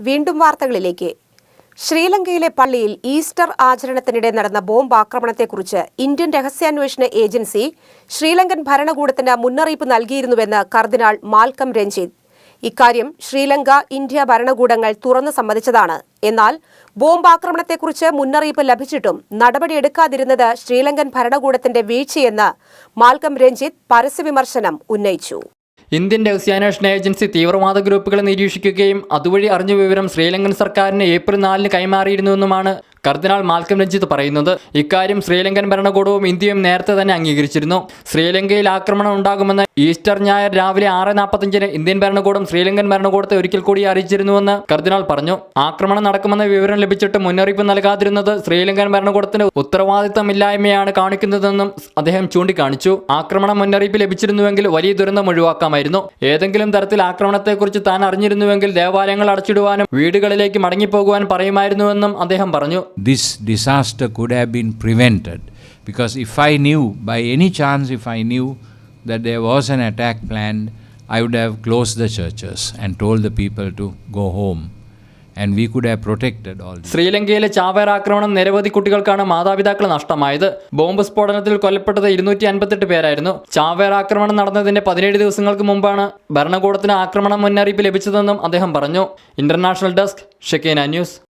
വീണ്ടും വാർത്തകളിലേക്ക്. ശ്രീലങ്കയിലെ പള്ളിയിൽ ഈസ്റ്റർ ആചരണത്തിനിടെ നടന്ന ബോംബ് ആക്രമണത്തെക്കുറിച്ച് ഇന്ത്യൻ രഹസ്യാന്വേഷണ ഏജൻസി ശ്രീലങ്കൻ ഭരണകൂടത്തിന് മുന്നറിയിപ്പ് നൽകിയിരുന്നുവെന്ന് കർദിനാൾ മാൽക്കം രഞ്ജിത്ത്. ഇക്കാര്യം ശ്രീലങ്ക ഇന്ത്യ ഭരണകൂടങ്ങൾ തുറന്നു സമ്മതിച്ചതാണ്. എന്നാൽ ബോംബ് ആക്രമണത്തെക്കുറിച്ച് മുന്നറിയിപ്പ് ലഭിച്ചിട്ടും നടപടിയെടുക്കാതിരുന്നത് ശ്രീലങ്കൻ ഭരണകൂടത്തിന്റെ വീഴ്ചയെന്ന് മാൽക്കം രഞ്ജിത്ത് പരസ്യവിമർശനം ഉന്നയിച്ചു. ഇന്ത്യൻ രഹസ്യാന്വേഷണ ഏജൻസി തീവ്രവാദ ഗ്രൂപ്പുകളെ നിരീക്ഷിക്കുകയും അതുവഴി അറിഞ്ഞ വിവരം ശ്രീലങ്കൻ സർക്കാരിന് ഏപ്രിൽ നാലിന് കൈമാറിയിരുന്നുവെന്നുമാണ് കർദിനാൾ മാൽക്കം രഞ്ജിത്ത് പറയുന്നത് ഇക്കാര്യം ശ്രീലങ്കൻ ഭരണകൂടവും ഇന്ത്യയും നേരത്തെ തന്നെ അംഗീകരിച്ചിരുന്നു. ശ്രീലങ്കയിൽ ആക്രമണം ഉണ്ടാകുമെന്ന് ഈസ്റ്റർ ഞായർ രാവിലെ ആറ് നാൽപ്പത്തഞ്ചിന് ഇന്ത്യൻ ഭരണകൂടം ശ്രീലങ്കൻ ഭരണകൂടത്തെ ഒരിക്കൽ കൂടി അറിയിച്ചിരുന്നുവെന്ന് കർദിനാൾ പറഞ്ഞു. ആക്രമണം നടക്കുമെന്ന വിവരം ലഭിച്ചിട്ട് മുന്നറിയിപ്പ് നൽകാതിരുന്നത് ശ്രീലങ്കൻ ഭരണകൂടത്തിന്റെ ഉത്തരവാദിത്തമില്ലായ്മയാണ് കാണിക്കുന്നതെന്നും അദ്ദേഹം ചൂണ്ടിക്കാണിച്ചു. ആക്രമണം മുന്നറിയിപ്പ് ലഭിച്ചിരുന്നുവെങ്കിൽ വലിയ ദുരന്തം ഒഴിവാക്കാമായിരുന്നു. ഏതെങ്കിലും തരത്തിൽ ആക്രമണത്തെക്കുറിച്ച് താൻ അറിഞ്ഞിരുന്നുവെങ്കിൽ ദേവാലയങ്ങൾ അടച്ചിടുവാനും വീടുകളിലേക്ക് മടങ്ങിപ്പോകുവാൻ പറയുമായിരുന്നുവെന്നും അദ്ദേഹം പറഞ്ഞു. This disaster could have been prevented. Because if I knew, by any chance, if I knew that there was an attack planned, I would have closed the churches and told the people to go home. And we could have protected all. ശ്രീലങ്കയിലെ ചാവേർ ആക്രമണം നിരവധി കുട്ടികൾക്കാണ് മാതാപിതാക്കൾ നഷ്ടമായത് bomb സ്ഫോടനത്തിൽ കൊല്ലപ്പെട്ടത് ഇരുന്നൂറ്റി അൻപത്തെട്ട് പേരായിരുന്നു ചാവേർ ആക്രമണം നടന്നതിന്റെ പതിനേഴ് ദിവസങ്ങൾക്ക് മുമ്പാണ് ഭരണകൂടത്തിന് ആക്രമണ മുന്നറിയിപ്പ് ലഭിച്ചതെന്നും അദ്ദേഹം പറഞ്ഞു international desk Shekinah news